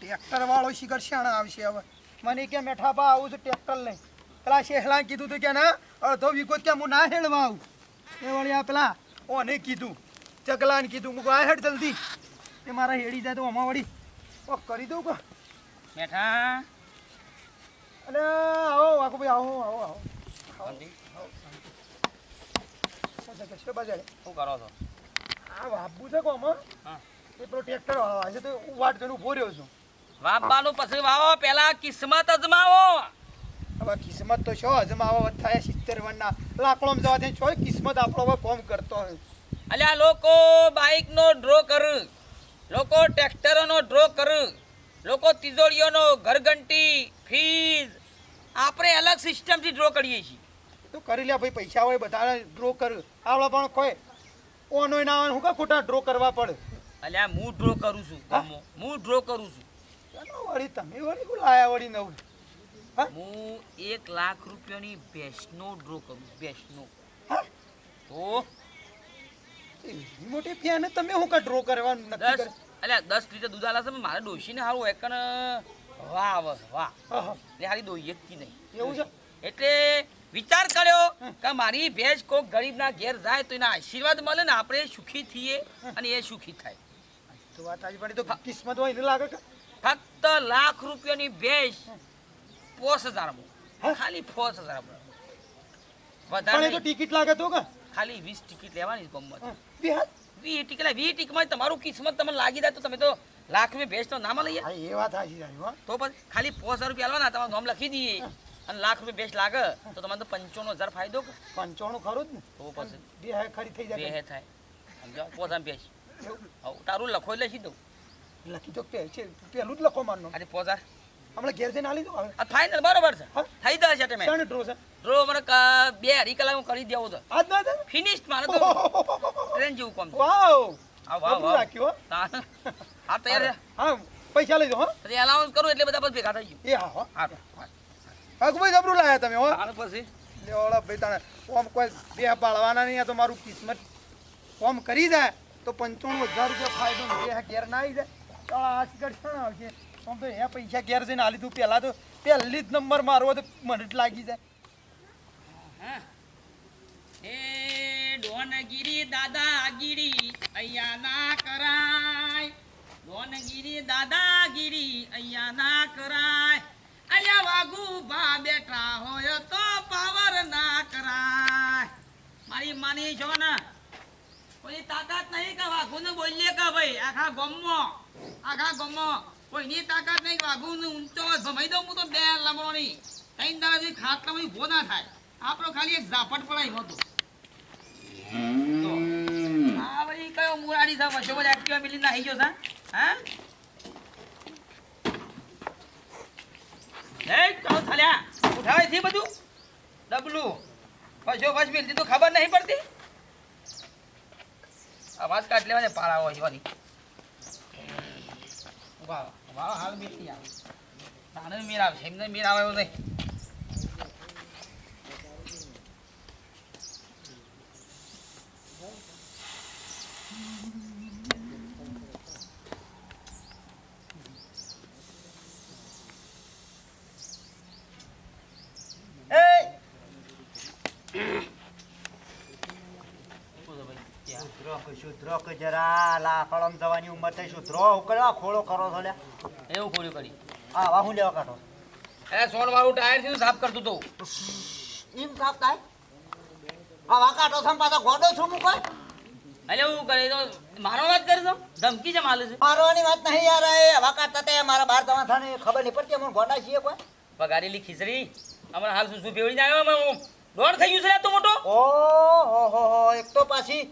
Tractor વાળો શિખર શાણા આવશે હવે. મને કે મેઠા બા આવું છું ટ્રેક્ટર લઈ. પેલા શેહલા કીધું તું કે ના અડધો વિકોત કે હું ના હેડવા આવું. એ વળી આ પેલા ઓને કીધું ચકલાને કીધું મૂકો આ હેડ જલ્દી. એ મારા હેડી જાય તો આમાં વળી. ઓ કરી દઉં કો મેઠા. અને આવો વાઘુભાઈ આવો આવો આવો. શાંતિ? શું કરો છો? આ વાપવું છે કોમાં? હા. એ પેલો ટ્રેક્ટર આવે છે તો હું વાટ જોઈને ઊભો રહ્યો છું. વાપવાનું પછી વાવો પેલા કિસ્મત અજમાવો. હવે કિસ્મત તો છો અજમાવો થાય સિત્તેર વનના. લાકડો જવા દે છો કિસ્મત આપણો કોમ કરતો હોય. અલ્યા લોકો બાઇકનો ડ્રો કર લોકો ટ્રેક્ટરોનો ડ્રો કર લોકો તિજોરીઓનો ઘરઘંટી ફીઝ આપણે અલગ સિસ્ટમથી ડ્રો કરીએ છીએ. તો કરી લે ભાઈ પૈસા હોય બધા ડ્રો કર. આવડે પણ કોઈ ઓનો ના હોય હું કા ખોટા ડ્રો કરવા પડે? અલ્યા હું ડ્રો કરું છું હું ડ્રો કરું છું. ચાલો વળી તમે વળી હું લાયા વળી નવું હું? એક લાખ રૂપિયાની ભેંસનો ડ્રો કરું ભેંસનો. તો? મોટી ફેન તમે હું કા ડ્રો કરવાનું નક્કી કરે અલ્યા દસ લીટર દૂધ આલા છે મારે ડોશીને સારું એકન વાહ આવે વાહ. હા, હા. એટલે હારી દોઈએ જ નહીં. એવું છે? એટલે વિચાર કર્યો કે મારી ભેંસ કોક ગરીબના ઘેર જાય તો એના આશીર્વાદ મળે ને આપણે સુખી થઈએ અને એ સુખી થાય. તો વાત આજે પણ તો કિસ્મત હોય એને લાગે કે? ફક્ત લાખ રૂપિયાની ભેંસ પોસ હજારમાં. ખાલી પોસ હજારમાં. વધારે તો ટિકિટ લાગે તો કે? ખાલી વીસ ટિકિટ લેવાની ગમત. વીસ ટિકિટ વીસ ટિકિટમાં તમારું કિસ્મત તમને લાગી જાય તો તમે તો લાખ રૂપિયા ભેંસ તો નામાં લઈએ એ વાત તો પછી ખાલી પોસ હજાર રૂપિયા લેવાના તમારું નામ લખી દઈએ. અને લાખ રૂપિયા બેસ્ટ લાગે તો તમારે તો પંચાણું હજાર ફાયદો પંચાણું ખરું જ ને? તો પછી બે હે ખરી થઈ બે હે થાય. સમજાવ? પોતાની ભેંસ. તારું લખો એટલે સીધું લખી જો પે- છે પેલું જ લખો મારનો. આજે પોઝાર હમણાં ઘેર જઈને આલી દો હવે. આ ફાઇનલ બરોબર છે? થઈ જશે તમે. ત્રણ ડ્રો છે? ડ્રો મને બે હરી કલાક હું કરી દેવું છે આજ ના ફિનિશ મારે તો. ટ્રેન જેવું કામ વાવ. આ વાવ વાવ. રાખ્યું હો. તાન. તૈયાર હા પૈસા લઈ દો હા. પછી એલાઉન્સ કરું એટલે બધા બસ ભેગા થઈ ગયું. એ હા હા. હા ભાઈ જબરું લાયા તમે હો. આને પછી? લેવડા ભાઈ તાણે ઓમ કોઈ બે પાળવાના નહીં આ તો મારું કિસ્મત. ઓમ કરી જાય તો પંચાણું હજાર રૂપિયા ફાયદો ઘેર ના આવી જાય. પૈસા ઘેર જઈને આલી તું પહેલા તો પહેલી જ નંબર મારવો તો મને લાગી જાય. ડોનગીરી દાદાગીરી અહીંયા ના કરાય. ડોનગીરી દાદાગીરી અહીંયા ના કરાય. અહીંયા વાગુ ભા બેઠા હોય તો પાવર ના કરાય. મારી માની છો ને? કોઈ તાકાત નહીં કે વાઘુને બોલીએ કે ભાઈ, આખા ગમમાં. આખા ગામમાં કોઈની તાકાત નહીં વાઘું ઊંચો હોય દઉં હું તો બે લમણોની. ત્રણ દાડાથી ખાટલામાં ભો ના થાય. આપણો ખાલી એક ઝાપટ પડાય હતો. ઉઠાવે છે બધું? ડબલું. પછી પછી ખબર નહીં પડતી. અવાજ કાઢ લેવાને પાળા હોય વળી હાલ મિલતી આવે. તાને મેર આવશે એમને મેર આવે એવું નહીં. શુદ્રો શુદ્રો કે જરા લાકડમ જવાની ઉંમર થઈ શુદ્રો ઉકળવા ખોળો કરો છો એવું ખોલ્યું કરી. આ વાહુ લેવા કાઢો? એ સોન વાળું ટાયરથી સાફ કરતું તું. એમ સાફ થાય? આ વા કાઢો છો ને પાછા ગોડો છું હું કોઈ? એટલે એવું કરે તો મારો વાત કરે તો? ધમકી છે માલે છે? મારવાની વાત નહીં યાર એ વાકાટતા તે મારા બાર જવા થાય ખબર નહીં પડતી અમને ગોડા છીએ કોઈ? પગારેલી ખીચડી. અમારા હાલ શું શું ફેવડી આવ્યો હું? દોડ થઈ ગયું છે તું મોટો. ઓ હો હો હો એક તો પાછી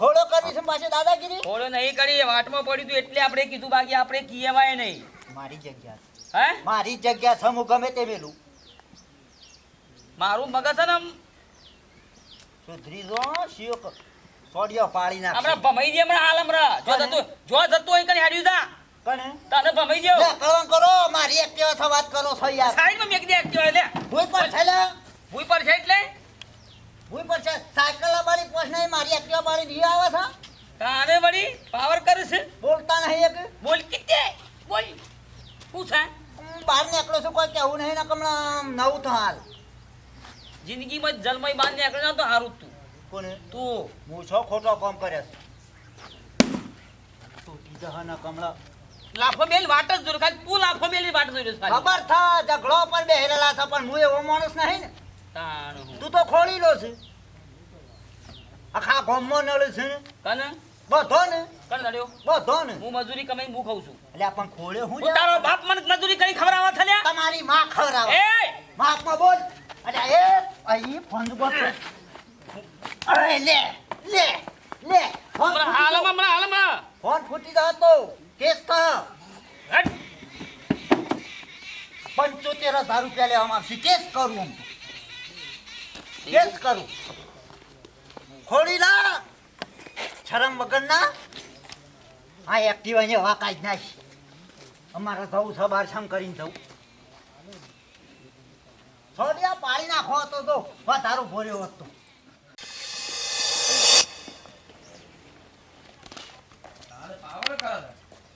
ખોળો કરવી છે ને દાદાગીરી? ખોળો નહીં કરી વાટમાં પડ્યું તું એટલે આપણે કીધું બાકી આપણે કીએવાય નહીં. મારી જગ્યા હે? મારી જગ્યા છે હું ગમે તે મેલું. મારું મગજ છે ને આમ. સુધરી જો શિયો સોડિયો પાડી નાખ હમણાં ભમાઈ દે હમણાં હાલ હમણાં. જો જતું જો જતું હોય કને હાડ્યું તા કણે તને ભમાઈ દે કલમ કરો મારી એક્ટિવા થી વાત કરો છો યાર. સાઈડમાં મેક દે એક્ટિવા લે. ભૂઈ પર છે લે. ભૂઈ પર છે એટલે? ભૂઈ પર સાયકલ વાળી પોસ નહીં મારી એક્ટિવા વાળી નહીં આવે છે. તારે વળી પાવર કરે છે? બોલતા નહીં એક. બોલ કિતે બોલ. શું છે? હું બહાર નીકળો છું કોઈ કેવું નહીં ને હમણાં નવું તો હાલ જિંદગીમાં જન્મય બહાર નીકળે ને તો હારું તું. કોને? તું. હું છો ખોટો કામ કરે છે. તૂટી જહા ના કમળા. લાફો મેલ વાટ જ જોર ખાલી તું લાફો મેલી વાટ જોડે ખબર થા ઝઘડો પર બેહેલા છે પણ હું એવો માણસ નહીં ને. હું. તું તો ખોલી લો છે. આખા ગામમાં નળે છે ને. કન? બધો ને. કણ નડ્યો? બધો ને. હું મજૂરી કમાઈને હું ખાઉં છું. એટલે પણ ખોળે હું તારો બાપ મને મજૂરી કરી ખવડાવવા છે તમારી માં ખવડાવે. એ! માં બોલ. અરે એ અહીં ફંદ બોલ અરે લે લે લે. ફોન હાલમાં મને હાલમાં. ફોન ફૂટી ગયો તો કેસ હટ. પંચોતેર હજાર રૂપિયા લેવામાં કેસ કરું કેસ કરું? ખોડી ના શરમ વગર ના આ એક્ટિવા ને વાકાઈ જ નાખ અમારે જવું છે બાર શામ કરીને જવું. છોડિયા પાડી નાખો તો તો વધારો ભર્યો હતો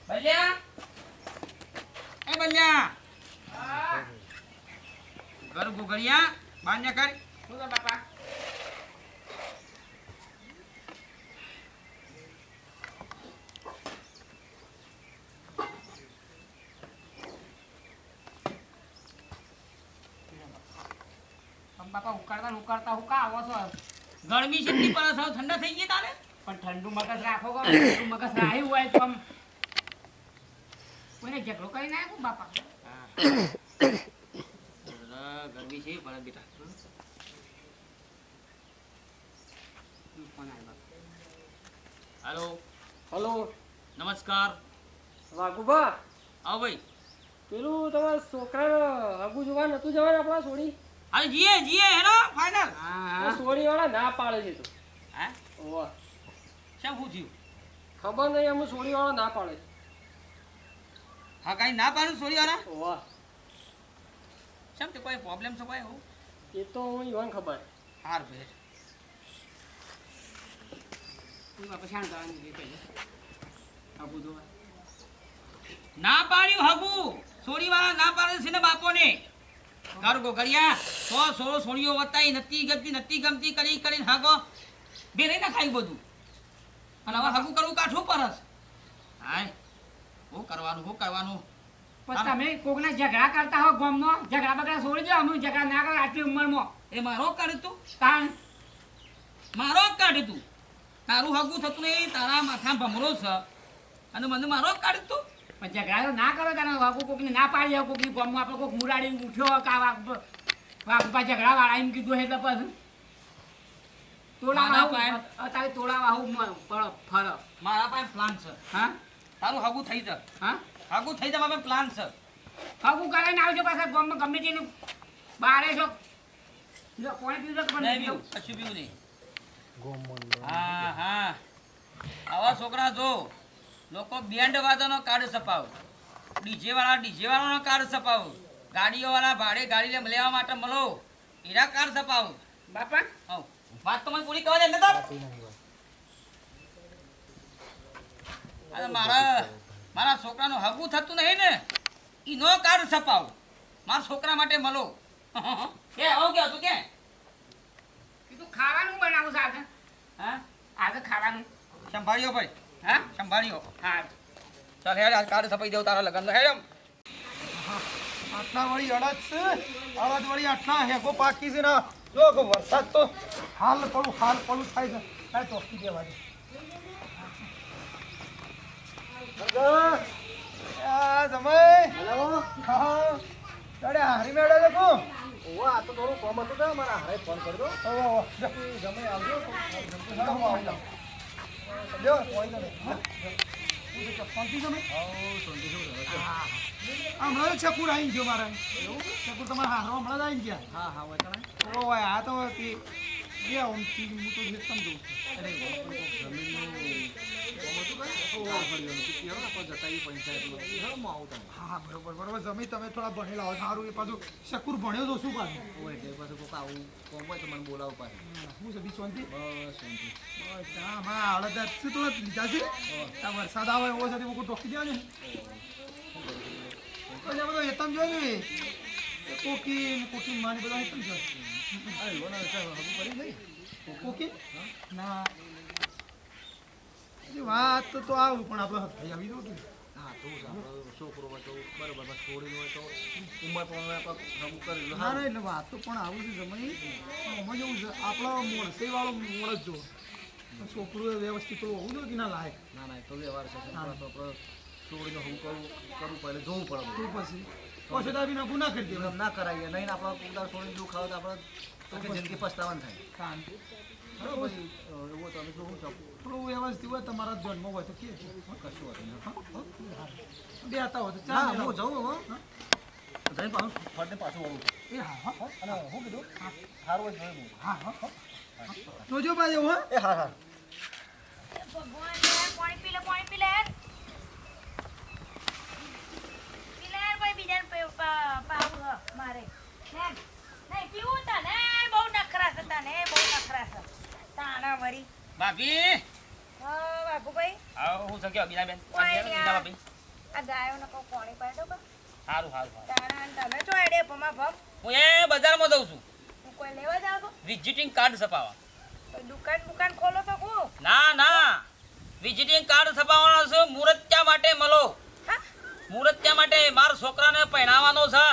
બલ્યા? એ બલ્યા? કર ગુગળિયા બાન્ય કર શું બાપા બાપા ઉકાળતા ને હું કા આવો છો? ગરમી કેટલી પડે છે ઠંડા થઈ ગઈ તારે? પણ ઠંડુ મગજ રાખો કો ઠંડુ મગજ રાહ્યું હોય તો આમ. કોઈને ઝઘડો કરી નાખ્યો બાપા? ગરમી છે પણ બેટા ફોન આવ્યો. હાલો હલો નમસ્કાર. વાઘુભા. હા ભાઈ. પેલું તમારા છોકરાને આગુ જોવા નતું જવાનું આપણા સોડી અરે જીએ જીએ હેલો ફાઇનલ સોડી વાળા ના પાડે છે તો. હે? ઓવા શું થયું? ખબર નહીં અમે સોડી વાળા ના પાડે હા કાઈ ના પાડું સોરી વાળા ઓવા શેમ તે કોઈ પ્રોબ્લેમ છે કોઈ એ તો હું ઈવન ખબર. હાર ભેટ તું બાપા શાણ કરવાનું છે પહેલું? આબુ જોવા. ના પાડ્યું હગુ. સોરી વાળા ના પાડે છે ને બાપોને. ઘર ગોગળિયા સો સોળો સોળીઓ વતાઈ નતી ગમતી નતી ગમતી કરી કરીને હાગો બે રહી ના ખાઈ બધું. અને હવે હગું કરવું કાઠું પરસ હાય. હું કરવાનું હું કરવાનું? પણ તમે કોકના ઝઘડા કરતા હો ગામમાં ઝઘડા બગડા છોડી દો અમુક ઝઘડા ના કરે આટલી ઉંમરમાં. એ મારો કાઢ તું. કાન મારો કાઢ તું. તારું હગું થતું નહીં તારા માથા ભમરો છે. અને મને મારો જ કાઢ તું. પણ ઝઘડા ના કરો તારા વાગુ કોકને ના પાડી દો કોકની ગામમાં આપણે કોક મુરાડી ઉઠ્યો કા વાગ વાગુ પા ઝઘડા વાળા એમ કીધું એટલે પછી. તોડા અત્યારે તોડા વાહુ ફરો મારા પાસે પ્લાન છે. હા? તારું હગું થઈ જા હા? હગું થઈ જવા પ્લાન છે. હગું કરીને આવજો પાછા ગામમાં ગમે તેનું બારે છો. કોણે પીવું પણ નહીં પીવું, કશું પીવું નહીં. હા હા. આવા છોકરા જો લોકો બેન્ડ વાદનો કાર્ડ છપાવ. ડીજે વાળા ડીજે વાળાનો કાર્ડ છપાવ. ગાડીઓ વાળા ભાડે ગાડી લેવા માટે મળો. એના કાર્ડ છપાવ. બાપા? હઉ. વાત તો મને પૂરી કરવા દે નતા મારા મારા છોકરાનું હગું થતું નહીં ને ઈનો કાર્ડ છપાવ. મારા છોકરા માટે મળો. કે આવું કે હતું કે ખાવાનું બનાવું છે આજે? હા? આજે ખાવાનું. સંભાળ્યો ભાઈ. હા? સંભાળ્યો. હા. ચાલ હેડ આજ કાર્ડ સફાઈ દેવ તારા લગન હેડ એમ. આટલા વળી અડદ છે. અડદ વળી આટલા હેગો પાકી છે ને. જો કે વરસાદ તો હાલ પડું હાલ પડું થાય છે. કાંઈ ચોખ્ખી દેવા દે. સમય હા. અરે હારી મેળે છે કો ઓવા આ તો થોડું કોમ હતું તો મારા હારે ફોન કરી દો ઓવો, ઓવો. જા, આવજો હું આવી જાઉં. લ્યો, કોઈ તો. હા, જા. હા. હમણાં જ ચકુર આવી ગયો મારે ચકુર તમારા હારો હમણાં જ આવી ગયા હા હા વચના ઓ આ તો તે ઊંચી હું તો જે સમજુ હા હા બરોબર બરોબર. જમી તમે થોડા ભણેલા હોય સારું એ પાછું શકુર ભણ્યો તો શું પાછું? હું છે બી શાંતિ. બસ હા હા હળદ શું તો લીધા છે. વરસાદ આવે એવો તે મૂકું ટોકી દેવા ને પછી આ બધો હેતમ જો ને એ. કોકી ને કોકી માની બધા હેતમ જો કોકી ના. વાત તો તો આવું પણ આપણે થઈ આવી દો કે છોકરો હોય તો બરોબર છોડીને હોય તો ઉંમર પણ કરેલું ના ના એટલે વાત તો પણ આવું છે જમાઈ. પણ આમાં જેવું છે આપણા મોણસે વાળો મોણ જ છોકરું વ્યવસ્થિત તો હોવું જોઈએ કે ના લાયક. ના ના તો વ્યવહાર છે. છોડીને હું કરવું કરવું પડે જોવું પડે. તો પછી? આવીને ગુના કરી દે ના કરાવીએ નહીં આપણે ઉદાર છોડીને દુઃખ આવે તો આપણે તો જિંદગી પસ્તાવાનું થાય. બરાબર. એવું તો અમે જોવું શકું થોડું વ્યવસ્થિત હોય તમારા જન્મ હોય તો કે. કશું હતું બે હતા હોય તો હા ચાલ હું જાઉં હો. જઈને પાછું ફરતે પાછું વળું. એ હા હા. અને હું કીધું સારું જ જોયું હા હા. હા. જોજો પાછું હો. એ હા હા. ભગવાન યાર પાણી પી લે પાણી પી લે યાર. પી લે યાર ભાઈ બીજાને પી- પા- પાવું હ મારે. નહીં પીવું તને બહુ નખરા હતા તને બહુ નખરા તાણા વળી ભાભી હા બાબુભાઈ. આવો હું શક્યો બીનાબેન? ભાભી આ ગાયો કહું પાણી પાઈ દો સારું સારું તાણા તમે છો એડે ભમા ભમ. હું એ બજારમાં દઉં છું. હું કોઈ લેવા જાવ વિઝિટિંગ કાર્ડ છપાવા દુકાન દુકાન ખોલો તો કુ ના ના. વિઝિટિંગ કાર્ડ છપાવવાનો છે મુહૂર્ત્યા માટે મળો. હા મુહૂર્ત્યા માટે મારા છોકરાને પહેણાવવાનો છે.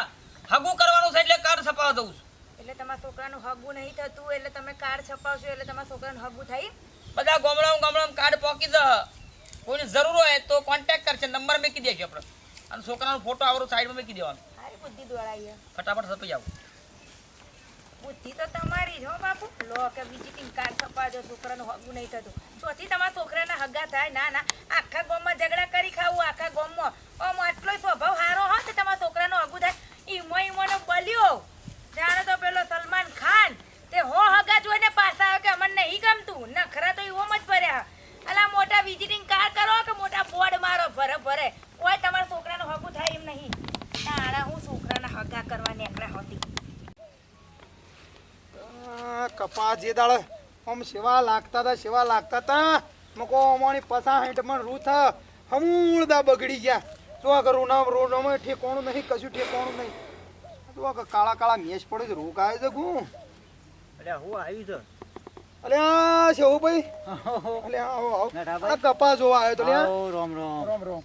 હગું કરવાનું છે એટલે કાર્ડ છપાવવા દઉં છું. એટલે તમારા છોકરાનું હગું નહીં થતું એટલે તમે કાર્ડ છપાવશો એટલે તમારા છોકરાનું હગું થાય? બધા ગોમડામ ગોમડામ કાર્ડ પોકી જ કોઈને જરૂર હોય તો કોન્ટેક્ટ કરશે. નંબર મેકી દેજો આપણે. અને છોકરાનો ફોટો આવરો સાઈડમાં મેકી દેવાનો. સારી બુદ્ધિ દોડાઈ ફટાફટ છપાઈ આવું. બુદ્ધિ તો તમારી જ હો બાપુ. લો કે વિઝિટિંગ કાર્ડ છપાવજો છોકરાનું હગું નહીં થતું. ચોથી તમારા છોકરાના હગા થાય. ના ના, આખા ગોમમાં ઝઘડા કરી ખાવું આખા ગોમમાં. ઓમ આટલો સ્વભાવ સારો તો તમારા છોકરાનો હગું થાય. ઈમો ઈમોનો બલ્યો. જાણે તો પેલો સલમાન ખાન. તે હો હગા જોઈને પાછા આવે કે અમને નહીં ગમતું. નખરા તો એવો જ ભર્યા. અલા, મોટા વિઝિટિંગ કાર્ડ કરો કે મોટા બોર્ડ મારો? ભરે ભરે. કોઈ તમારા છોકરાનો હગું થાય એમ નહીં. નાણા હું છોકરાના હગા કરવા નીકળ્યા હતી. કપા જે દાળ આમ સેવા લાગતા હતા સેવા લાગતા હતા મકો અમારી પસા હેઠમાં રૂથ રૂ હમૂળદા બગડી ગયા. તો આ કરું નામ રોડ અમે ઠેકોણું નહીં કશું ઠેકોણું નહીં. તો આ કાળા કાળા મેચ પડે છે રોગ આવે છે ગું અલ્યા હું આવ્યું છે. અલે આ છે ભાઈ. અલે આવો આવો આ કપા જોવા આવ્યો તો લ્યા રોમ રોમ. રોમ રામ.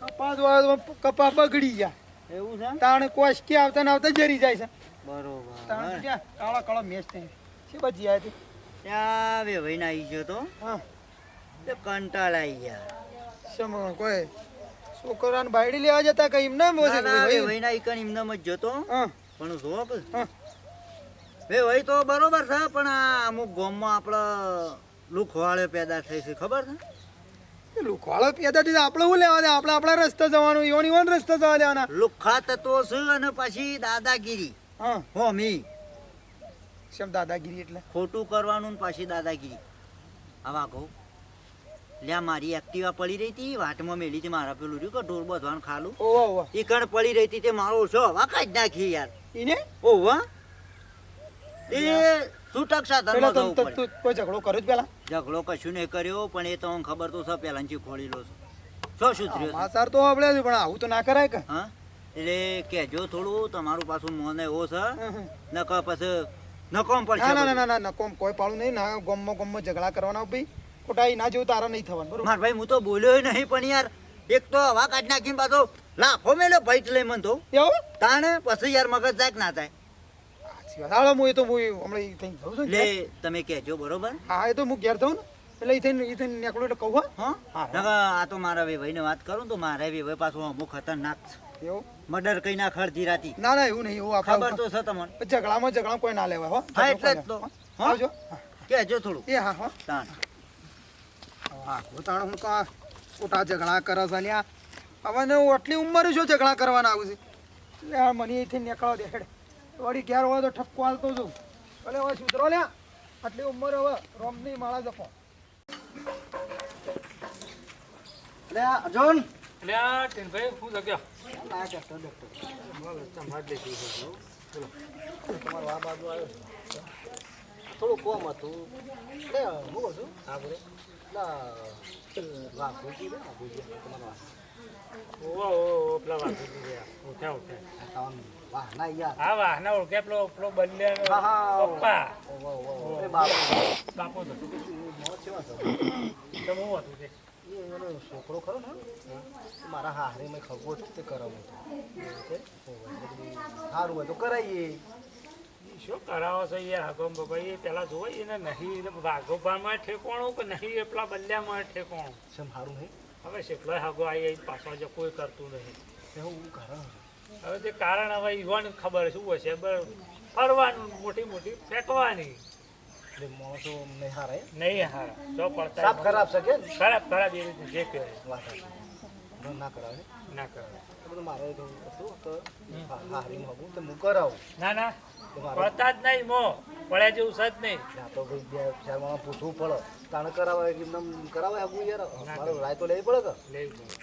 કપા જોવા આવ્યો તો કપા બગડી ગયા. એવું છે? તાણે કોશ કે આવતા ને આવતા જરી જાય છે. બરોબર. તાણે કાળા કાળા મેચ થઈ છે બચી આવ્યા હતી ત્યાં બે ભાઈ આવી ગયો તો. હા. તે કંટાળ આવી ગયા. શમ કોઈ છોકરાને બાયડી લેવા જતા કઈ એમ ના મોસે ભાઈ? ભાઈ ના ઈકણ એમને મત જતો. પણ જો. બે ભાઈ તો બરોબર છે પણ આ અમુક ગામમાં આપણા લુખવાળે પેદા થઈ છે ખબર છે? લુખવાળો પેદા થઈ આપણે શું લેવા દે? આપણે આપણા રસ્તે જવાનું ઈવન ઈવન રસ્તે જવા દેવાના. લુખાત તત્વો છે અને પછી દાદાગીરી. હા. હોમી. શમ દાદાગીરી એટલે? ખોટું કરવાનું ને પાછી દાદાગીરી. આવા કહું. લ્યા મારી એક્ટિવા પડી રહી હતી વાટમાં મેલી હતી મારા પેલું રહ્યું કે ઢોર બધવાનું ખાલું. ઓવા કણ પડી રહી હતી તે મારો ઓછો હવા કાઢી નાખી યાર. એને ઓવા એ છૂટક સાધન પેલા કોઈ ઝઘડો કર્યો જ પેલા? ઝઘડો કશું નહીં કર્યો પણ એ તો ખબર તો છે છે. શું સુધર્યો છે? તો આપણે પણ આવું તો ના કરાય કે. હા? એટલે કેજો થોડું તમારું પાછું મોને એવો છે. નકર પછી નકોમ પડશે ના ના ના ના ના નકોમ કોઈ પાડું નહીં. ના ગમમાં ગમમાં ઝઘડા કરવાના ભાઈ. ખોટા ના જેવું તારા નહીં થવાનું. બરોબર? માર ભાઈ હું તો બોલ્યો નહીં પણ યાર એક તો હવા કાઢી નાખીને પાછો લાફો મેલો ભાઈ લઈ મન તો. એવું? તાણે પછી યાર મગજ જાય ના થાય. હાલો હું એ તો હું હમણાં થઈને જાઉં છું ને. તમે કહેજો બરોબર? હા એ તો હું ઘેર જાઉં ને. એટલે થઈને ઈ થઈને નીકળું એટલે કહું હા? હા. આ તો મારા ભાઈને વાત કરું તો મારા ભાઈ પાછું અમુક ખતરનાક છે. એવું? મર્ડર કઈ ના ખડતી રાતી. ના ના એવું નહીં એવું ખબર તો છે તમને. ઝઘડામાં ઝઘડા કોઈ ના લેવાય હો. હા, એટલે જ તો. આવજો. કહેજો થોડું એ હા હો. તાણ. હા ગોતાણ હું તો ખોટા ઝઘડા કરે છે લ્યા હવે ને હું આટલી ઉંમરે શું ઝઘડા કરવાના આવું છે? એટલે આ મને અહીંથી નીકળો દે હેડ. વળી ઘેર હોય તો ઠપકો હાલતો જઉં ભલે હવે સુધરો લ્યા આટલી ઉંમર હવે રોમની માળા જપો. એટલે અર્જુન. અલ્યા ટેનભાઈ શું જગ્યા આ ડૉક્ટર ડૉક્ટર થોડું કોમ હતું. એટલે હું કહું છું પેલા વાઘુજી ને વાઘુજી તમારા ઓ પેલા વાંચી ગયા. ઓળખે ઓળખે વાહ ના યાર. હા વાહ ના ઓળખે પેલો પેલો હા, હા. પપ્પા. બાપ. બાપુ હું હતું તે? એ એનો છોકરો ખરો ને મારા હારે મેં ખગો જ તે કરાવું સારું હોય તો કરાવીએ શું કરાવો છો યાર હગમ ભાઈ એ પેલા જોવો એને નહીં વાઘોભામાં ઠેકોણું કે નહીં એટલા પેલા બલ્યામાં ઠેકોણું છે સારું નહીં હવે શેકલો હગો આવી પાછળ જે કોઈ કરતું નહીં એવું કારણ હવે તે કારણ હવે ઈવન ખબર શું હશે બરાબર ફરવાનું મોટી મોટી ફેંકવાની. માણસો નહીં હારે. નહીં હારે. જો પડતા સાફ ખરાબ શકે ખરાબ ખરાબ એ રીતે જે કહેવાય. ના કરાવે. ના કરાવે. બધું મારે હતું તો હારી હગું તો હું કરાવું. ના ના. પડતા જ નહીં મો. પડ્યા જેવું છે નહીં. ના તો ભાઈ બે ચાર માણસ પૂછવું પડે. તાણે કરાવાય કે એમને કરાવાય હગું યાર. મારો રાય તો લેવી પડે કે? લેવું પડે.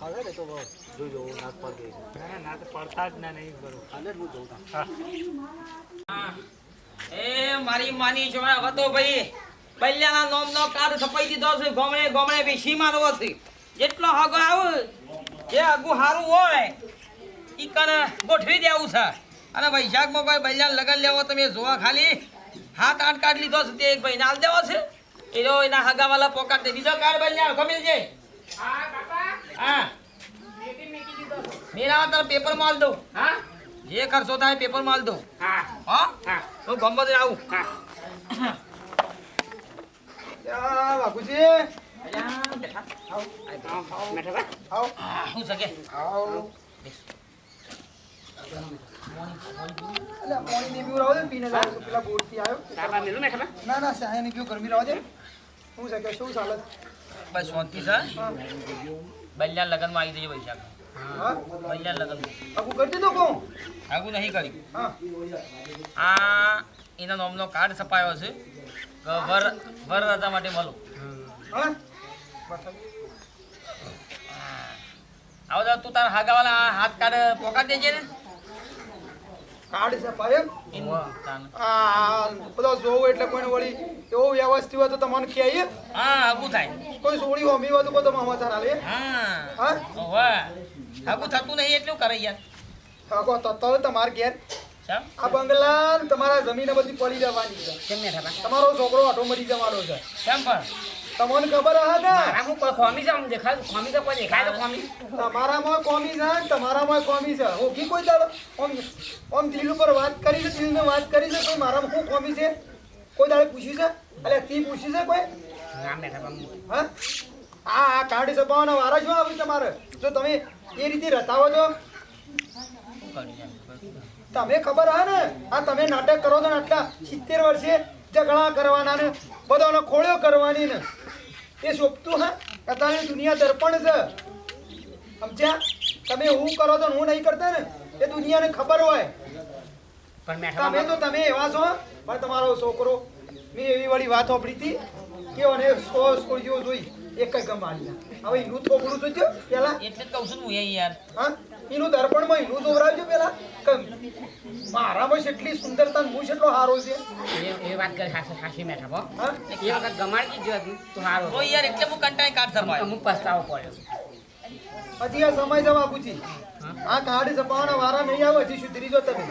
હા ને તો જોઈ જવું નાક પર ગઈ ના ના તો પડતા જ ના નહીં બરોબર. હાલે હું જોઉં હા. એ મારી માની છો હતો ભાઈ બલ્યાના નોમનો કાર્ડ છપાઈ દીધો છે ગોમણે ગમણે બેસી મારવો છે. જેટલો હગો આવે જે આગુ સારું હોય ઈ કણ ગોઠવી દેવું છે. અને વૈશાખમાં કોઈ બલ્યાને લગન લેવો તમે જોવા ખાલી હાથ આઠ કાર્ડ લીધો છે તે એક ભાઈ નાલ દેવો છે. એ જો એના હગાવાલા પોકાટ દે. બીજો કાર્ડ બલ્યા ગમે જાય હા બાપા. હા. મેરા તાર પેપર માલ દઉં. હા? જે ખર્ચો થાય પેપર માલ દો. હા. હા? હા. હું ગમત આવું. હા. યા વાઘુજી. અલ્યા, બેઠા. મેઠા બા આવો આ, શું છે કે આવો અલ્યા પાણી ને ના ના સાહેબ ને પીવું ગરમી રાવ દે શું છે શું ચાલે? બસ શાંતિ છે હા? બલ્યા લગનમાં આવી જઈએ વૈશાખ. લગન કરી દીધું આગું નહીં કરી. આ એના નામનો કાર્ડ છપાયો છે. વર વર રજા માટે મળો. આવો તો તું તારા હાગાવાલા હાથ કાર્ડ પોકાટ દેજે ને. કાર્ડ છે પાયમ આ બધો જોવું એટલે કોઈને વળી એવું વ્યવસ્થિત હોય તો તમને કહીએ હા આગું થાય. કોઈ સોળી હોમી હોય તો તમે સમાચાર આલે. હા. હા? આગું થતું નહીં એટલું કરે યાર. કાકો તો તો તમાર ઘેર. આ બંગલા તમારા જમીન બધી પડી જવાની છે. તમારો છોકરો આટો મરી જવાનો છે. પણ. તમને ખબર હા કે? મારા હું કોઈ ખોમી છે દેખાય ખોમી તો કોઈ દેખાય તો ખોમી. તમારામાં કોમી છે ને તમારામાં કોમી છે. કી કોઈ દાડો? ઓમ ઓમ દિલ ઉપર વાત કરી છે દિલને વાત કરી છે કોઈ મારામાં શું કોમી છે? કોઈ દાડે પૂછ્યું છે? અલે તી પૂછ્યું છે કોઈ? ના બા હા આ આ કાઢી છપાવવાના વારા જો આવે તમારે? જો તમે એ રીતે રતાવો છો? તમે ખબર હા ને? આ તમે નાટક કરો છો ને આટલા સિત્તેર વર્ષે ઝઘડા કરવાના ને બધાનો ખોળ્યો કરવાની ને. એ શોભતું હા? કદાચ દુનિયા દર્પણ છે. સમજ્યા? તમે હું કરો ને હું નહીં કરતા ને એ દુનિયાને ખબર હોય. પણ તમે તો તમે એવા છો પણ તમારો છોકરો મેં એવી વળી વાત સાંભળી હતી. કે અને સો છોડીઓ જોઈ એક જ ગમાડી હવે એનું થોબડું જોજો પેલા એટલે જ કહું છું હું યાર. હા? એનું દર્પણમાં એનું દોરાવજો પેલા. કે મારામાં કેટલી સુંદરતા હું કેટલો હારો છે. એ એ વાત કરી હાસી હાસી મેઠા બા હા? એ વખત ગમાડી જ હતું તો હારો ઓ યાર એટલે હું કંટાઈ કાઢ છપાયો હું પસ્તાવો પડ્યો હજી આ સમય જવા પૂછી આ કાઢી જપાવાના વારા નહીં આવે હજી સુધરી જો તમે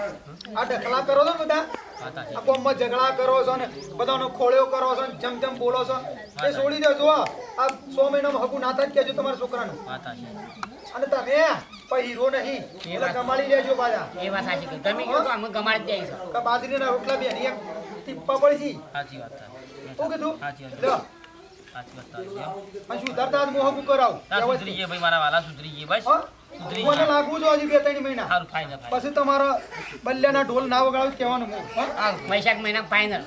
આ ઢકલા કરો છો બધા. આ કોમમાં ઝઘડા કરો છો ને બધાનો ખોળ્યો કરો છો ને જમ જમ બોલો છો. એ છોડી દેજો આ સો મહિનામાં હકુ નાતા જ કહેજો તમારા છોકરાનું. અને તમે પણ હીરો નહીં. એટલે કમાડી લેજો પાછા. એ વાત સાચી કે તમે કહો તો અમે ગમાડી જ દઈશું. કે બાજરીના રોટલા બે એક ટીપ્પા પડી સાચી વાત છે. શું તું સાચી વાત. સાચી વાત. આ સુધારતા જ મોહકું કરાવ. સુધરી ગઈ ભાઈ મારા વાલા સુધરી ગઈ બસ. મને લાગવું જો હજી બે ત્રણ મહિના? સારું ફાઈન પછી તમારા બલ્યાના ઢોલ ના વગાડવું કહેવાનું હું. હા? વૈશાખ મહિના ફાઇનલ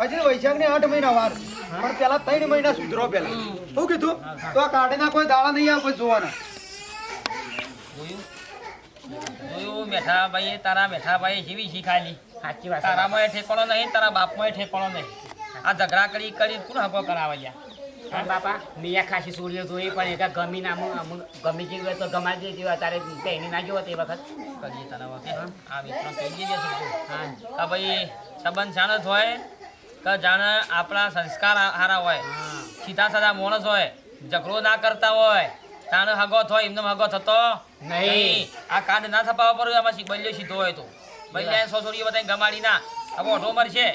હજી વૈશાખ ને આઠ મહિના વાર. પણ પેલા ત્રણ મહિના સુધરો પેલા. શું કીધું? તો આ કાઢીના કોઈ દાડા નહીં આવે પછી જોવાના. બેઠા ભાઈ તારા બેઠા ભાઈ જેવી શીખાયેલી સાચી વાત. તારામાં ઠેકોણો નહીં તારા બાપમાં ઠેકોણો નહીં. આ ઝઘડા કરી કરી કોણ હકો કરાવે લ્યા પણ બાપા મિયા ખાસી સોડીઓ જોઈ પણ એકા ગમી ના અમુક અમુક ગમી જેવી હોય તો ગમાડી દેજો તારે તેની ના જોવો તે વખત. કરીએ તને વખત આ મિત્રો કહી દેજે હા. કે ભાઈ સંબંધ જાણત હોય કે જાણે આપણા સંસ્કાર હારા હોય. સીધા સાધા માણસ હોય ઝઘડો ના કરતા હોય તાણે હગો થયો એમનો હગો થતો નહીં. આ કાંડ ના થપાવા પર આમાં બલ્યો સીધો હોય તો. બલ્યા સો સોરીઓ બતાવી ગમાડી ના. હવે ઓઢો મરશે.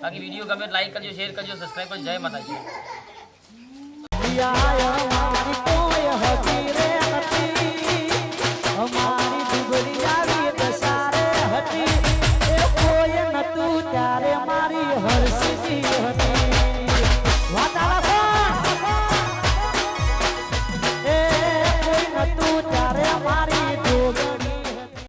બાકી વીડિયો ગમે લાઈક કરજો શેર કરજો સબસ્ક્રાઈબ કરજો. જય માતાજી. યા યા મારી કોઈ હતી.